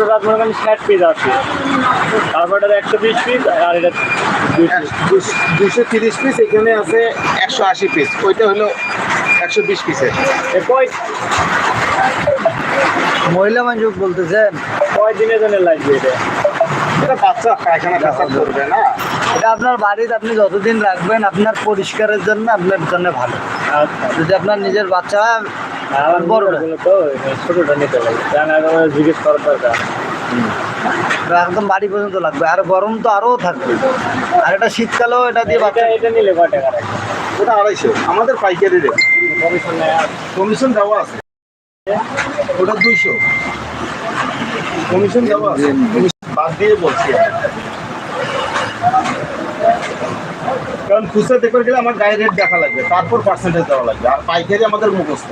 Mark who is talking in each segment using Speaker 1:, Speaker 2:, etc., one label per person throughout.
Speaker 1: ছোটোটা মনে করেন ষাট পিস আছে। তারপর এটা একশো বিশ পিস আর এটা দুইশো
Speaker 2: দুশো তিরিশ পিস এখানে আছে একশো আশি পিস ওইটা হলো একশো বিশ পিসের
Speaker 1: এ কয়
Speaker 3: মহিলা মানুষ বলতেছেন।
Speaker 1: কয় দিনের জন্য লাগবে এটা?
Speaker 2: এটা বাচ্চা পায়খানা পেশাব করবে না?
Speaker 3: এটা আপনার বাড়িতে আপনি যতদিন রাখবেন আপনার পরিষ্কারের জন্য আপনার জন্য ভালো।
Speaker 1: আচ্ছা।
Speaker 3: যদি আপনার নিজের বাচ্চা হয়,
Speaker 1: আমার
Speaker 3: বড়
Speaker 1: বড়
Speaker 3: না।
Speaker 1: তো এই ছোটোটা নিতে লাগে জানা জিজ্ঞেস করার দরকার।
Speaker 3: একদম বাড়ি পর্যন্ত লাগবে। আর গরম তো আরও থাকবে। আর এটা শীতকালেও এটা দিয়ে
Speaker 1: এটা
Speaker 3: বাচ্চা
Speaker 1: এটা নিলে কয় টাকা
Speaker 2: ওটা আড়াইশো। আমাদের পাইকারি রেট।
Speaker 1: কমিশন
Speaker 2: কমিশন দেওয়া আছে। ওটা দুইশো। কমিশন দেওয়া আছে। কমিশন বাদ দিয়ে বলছি। কারণ খুচরা দেখতে গেলে আমার গায়ে রেট দেখা লাগবে। তারপর পার্সেন্টেজ দেওয়া লাগবে। আর পাইকারি আমাদের মুখস্থ।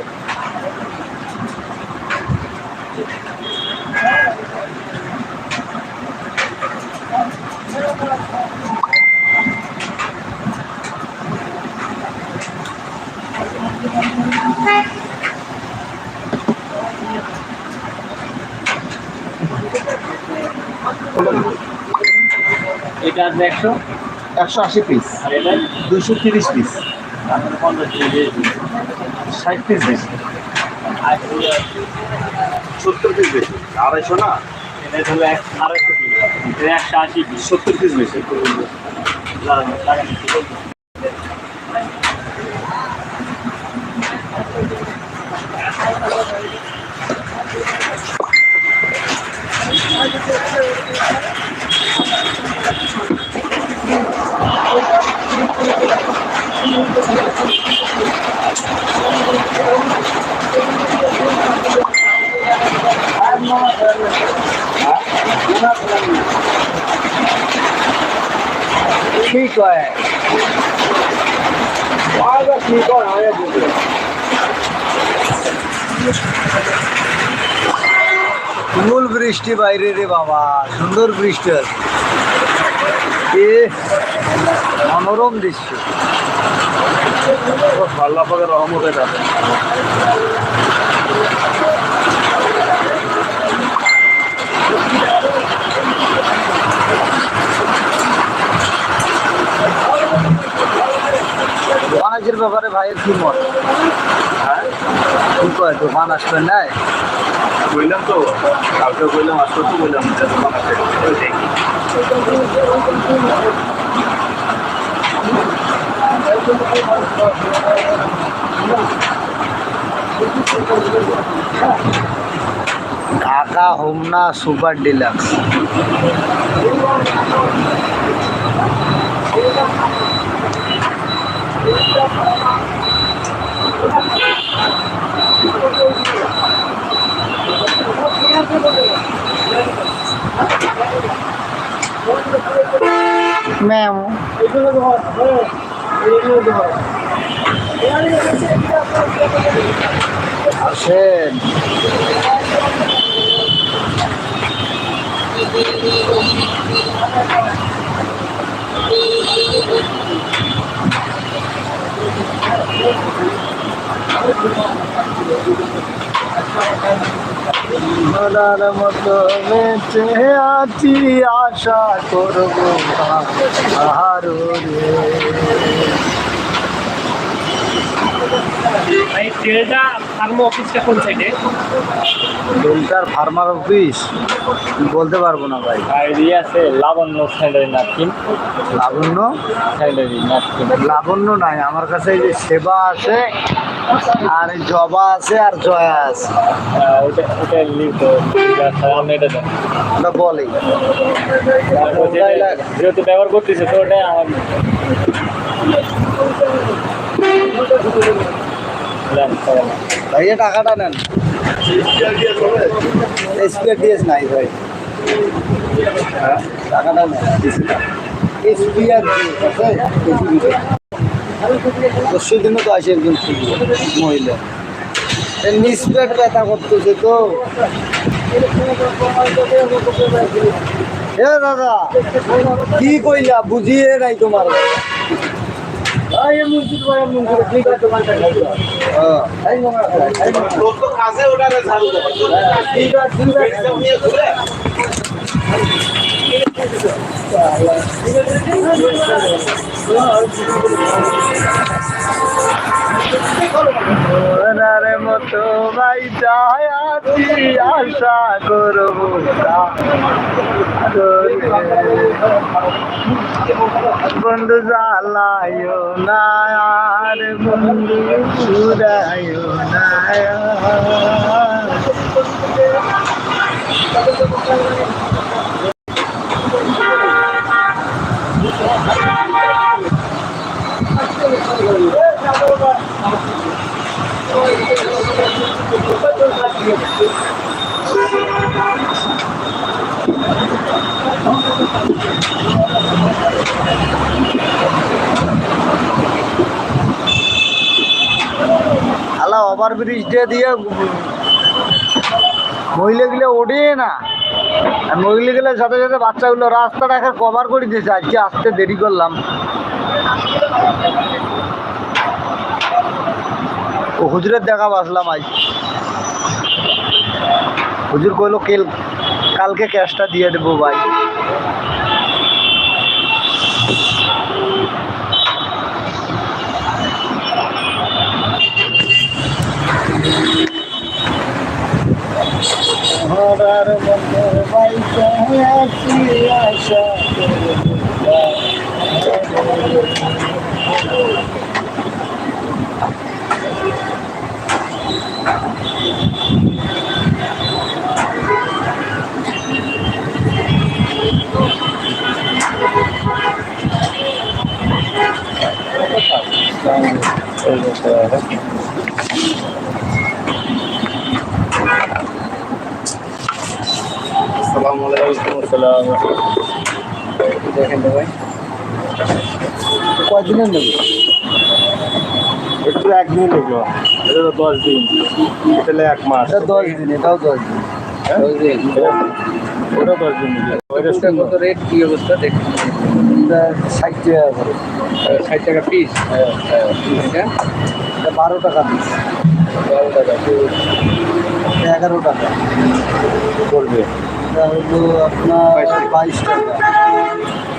Speaker 1: এটা আছে একশো?
Speaker 2: একশো আশি পিস
Speaker 1: আর এটা?
Speaker 2: দুইশো তিরিশ পিস ষাট পিস বেশি। সত্তর পিস বেশি। আড়াইশো না?
Speaker 1: এটা হলো এক আড়াইশো। একশো আশি
Speaker 2: সত্তর পিস বেশি
Speaker 3: ঠিক বৃষ্টি বাইরে রে বাবা সুন্দর বৃষ্টি আছে। এ মনোরম দৃশ্য।
Speaker 2: আল্লাহ রহমত এটা।
Speaker 3: ভাইয়ের কি মত? কি কয় দোকান আসবেন নাই?
Speaker 2: কইলাম তো কালকে আসতো তো দোকান দেখি।
Speaker 3: Dhaka Homna super deluxe. Ma'am আসেন ধরার মতো বেঁচে আছি আশা করব আহারো। রে
Speaker 1: ভাই ফার্ম অফিসটা কোন সাইডে
Speaker 3: ফার্মার অফিস? বলতে পারব না ভাই।
Speaker 1: আর আছে লাবণ্য স্যান্ডারি নাপকিন।
Speaker 3: লাবণ্য?
Speaker 1: স্যান্ডারি নাপকিন।
Speaker 3: লাবণ্য নাই আমার কাছে এই যে সেবা আছে আর এই জবা আছে আর জয়া আছে।
Speaker 1: ওটা ওটা লিভ আমি এটা
Speaker 3: ওটা বলে।
Speaker 1: যেহেতু ব্যবহার করতেছে তো ওটা আমার।
Speaker 3: ভাইয়া টাকাটা নেন। এসপিআরডিএস নাই ভাই? টাকাটা দিনও তো মহিলা। ব্যথা করতেছে তো। এ দাদা, কি কইলা? বুঝিয়ে নাই তোমার।
Speaker 2: কাজে ওটারে ঝাড়ু দেবে
Speaker 3: ওনার মতো ভাই আছি আশা করব বন্ধু জ্বালায়ও না আর বন্ধু উড়ায়ও না। আলা ওভার ব্রিজটা দিয়ে মহিলাগুলো ওঠে না। আর মহিলাগুলোর সাথে সাথে বাচ্চাগুলো রাস্তাটা এখন কভার করে দিয়েছে। আজকে আসতে দেরি করলাম। ও হুজুরের দেখা বাসলাম আজ। হুজুর কইল কেল কালকে ক্যাশটা দিয়ে দেবো ভাই হরার মধ্যে বাইকে আছি আশা
Speaker 2: আসসালামু আলাইকুম আসসালাম
Speaker 3: দেখেন তো ভাই কয়দিনের নেবে
Speaker 2: একটু একদিন লাগল এটা তো দশ দিন। তাহলে এক মাস।
Speaker 3: এটা দশ দিন এটাও দশ দিন। দিন।
Speaker 2: ওটা দশ দিন।
Speaker 3: কত রেট কি অবস্থা? এটা ষাট টাকা করে। ষাট টাকা পিস এটা? এটা বারো টাকা পিস বারো টাকা এগারো টাকা।
Speaker 2: করবে।
Speaker 3: এটা হলো আপনার বাইশ টাকা।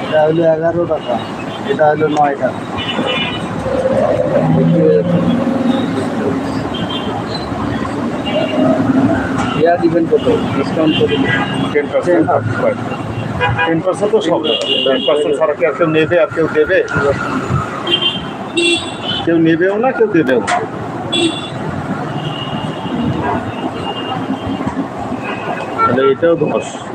Speaker 3: এটা হলো এগারো টাকা এটা হলো নয় টাকা। ইয়া দিবেন কত? ডিসকাউন্ট করে
Speaker 2: টেন পার্সেন্ট টেন পার্সেন্ট তো সব। টেন পার্সেন্ট ছাড়া কি আর কেউ নেবে আর কেউ দেবে? কেউ নেবেও না কেউ দেবেও না। তাহলে এটাও দশ আচ্ছা।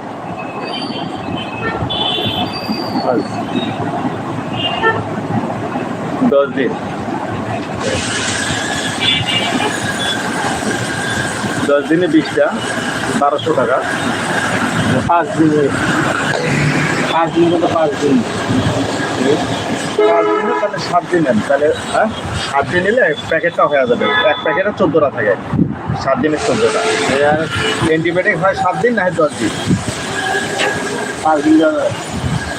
Speaker 2: দশ দিন। দশ দিনে বিশটা বারোশো টাকা। পাঁচ দিনে। পাঁচ দিনে তো পাঁচ দিন। পাঁচ দিনে তাহলে সাত দিন নেন। তাহলে হ্যাঁ? সাত দিন নিলে প্যাকেটটা হয়ে যাবে। এক প্যাকেটে চোদ্দোটা থাকে। সাত দিনের চোদ্দোটা। অ্যান্টিবায়োটিক হয় সাত দিন না হয় দশ দিন? পাঁচ দিন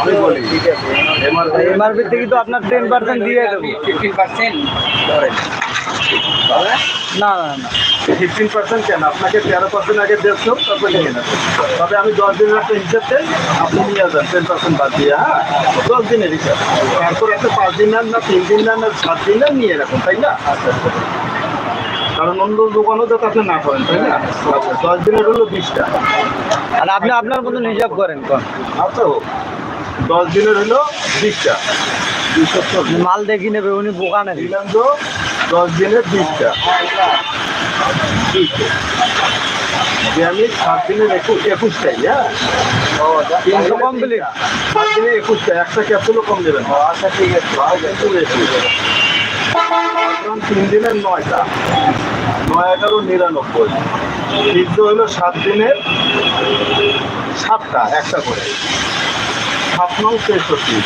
Speaker 2: আমি বলি এমআরপি
Speaker 3: থেকে তো আপনার টেন পার্সেন্ট দিয়ে দেবো।
Speaker 4: ফিফটিন পার্সেন্ট
Speaker 3: না না না।
Speaker 2: ফিফটিন পার্সেন্ট কেন? আপনাকে তেরো পার্সেন্ট আগে দেখছ তারপর নিয়ে নেবেন। তবে আমি দশ দিনের একটা হিসাব দেই আপনি নিয়ে যান টেন পার্সেন্ট বাদ দিয়ে হ্যাঁ? দশ দিনের হিসাব। তারপর একটা পাঁচ দিন নেন না তিন দিন নেন না সাত দিন নেন নিয়ে রাখুন তাই না? কারণ অন্য দোকানও যাতে আপনি না করেন তাই না? আচ্ছা, দশ দিনের হলো বিশটা।
Speaker 3: আর আপনি আপনার মতন হিসাব করেন কোন?
Speaker 2: আচ্ছা। দশ দিনের হলো বিশটা।
Speaker 3: মাল দেখি নেবে উনি বোকা নেবে
Speaker 2: দিলাম তো দশ দিনের বিশটা। যে আমি সাত দিনের একুশ একুশটাই হ্যাঁ?
Speaker 3: তিনশো কমপ্লিট
Speaker 2: সাত দিনে একুশটা একটা ক্যাপসুলও কম দেবেন। আচ্ছা ঠিক আছে। কিন্তু তিন দিনের নয়টা। নয় এগারো নিরানব্বই। ফিক্স হইল সাত দিনের সাতটা একটা করে। সাত নং তেষট্টি।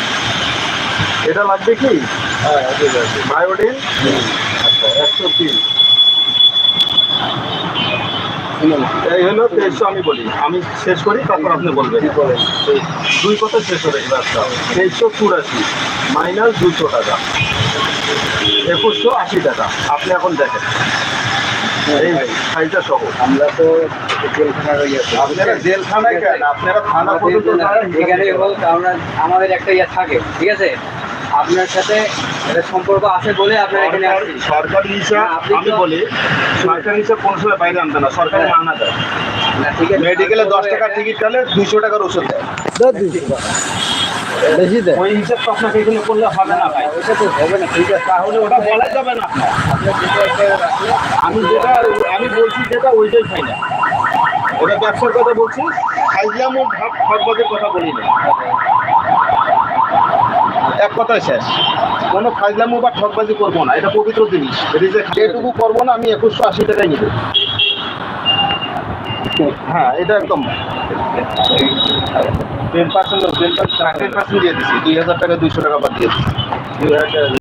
Speaker 2: এটা লাগবে কি?
Speaker 4: হ্যাঁ
Speaker 2: বায়োডিন? আচ্ছা একশো তিন। এই হলো তেইশশো আমি বলি। আমি শেষ করি তারপর আপনি বলবেন। দুই কথা শেষ হয়ে গেল আজকে তেইশশো চুরাশি মাইনাস দুশো টাকা। একুশশো আশি টাকা। আপনি এখন দেখেন।
Speaker 4: আমরা তো জেলখানার
Speaker 2: আপনারা জেলখানায় কেন? আপনারা থানা পর্যন্ত
Speaker 4: এখানে হোক আমরা আমাদের একটা ইয়ে থাকে ঠিক আছে? আপনার সাথে একটা সম্পর্ক আছে বলে আপনার এখানে
Speaker 2: সরকারি
Speaker 4: আসছি।
Speaker 2: সরকারি হিসাব
Speaker 4: আপনি
Speaker 2: আমি বলি সরকারি হিসাব কোনো সময় বাইরে আনবে না সরকারি
Speaker 4: হ্যাঁ।
Speaker 2: মানা দেয়।
Speaker 4: না, ঠিক আছে।
Speaker 2: মেডিকেলে দশ টাকার টিকিট কাটলে দুইশো টাকার ওষুধ দেয়।
Speaker 4: বেশি দেয়।
Speaker 2: ওই হিসাব তো আপনাকে এখানে করলে হবে না ভাই।
Speaker 4: ওটা তো হবে না ঠিক আছে।
Speaker 2: তাহলে ওটা বলা যাবে না আমি যেটা আমি বলছি যেটা ওইটাই খাই না ওটা ব্যবসার কথা বলছি খাইলাম ও ভাব ভাগবাদের কথা বলি না এক কথায় শেষ। কোনো ফাইজলামো বা ঠকবাজি করব না? এটা পবিত্র জিনিস। এটুকু করব না আমি একুশশো আশি টাকায় নিব। হ্যাঁ এটা একদম। টেন পার্সেন্ট টেন পার্সেন্ট দিয়ে দিচ্ছি দুই হাজার টাকা দুইশো টাকা বাদ দিয়ে দিচ্ছি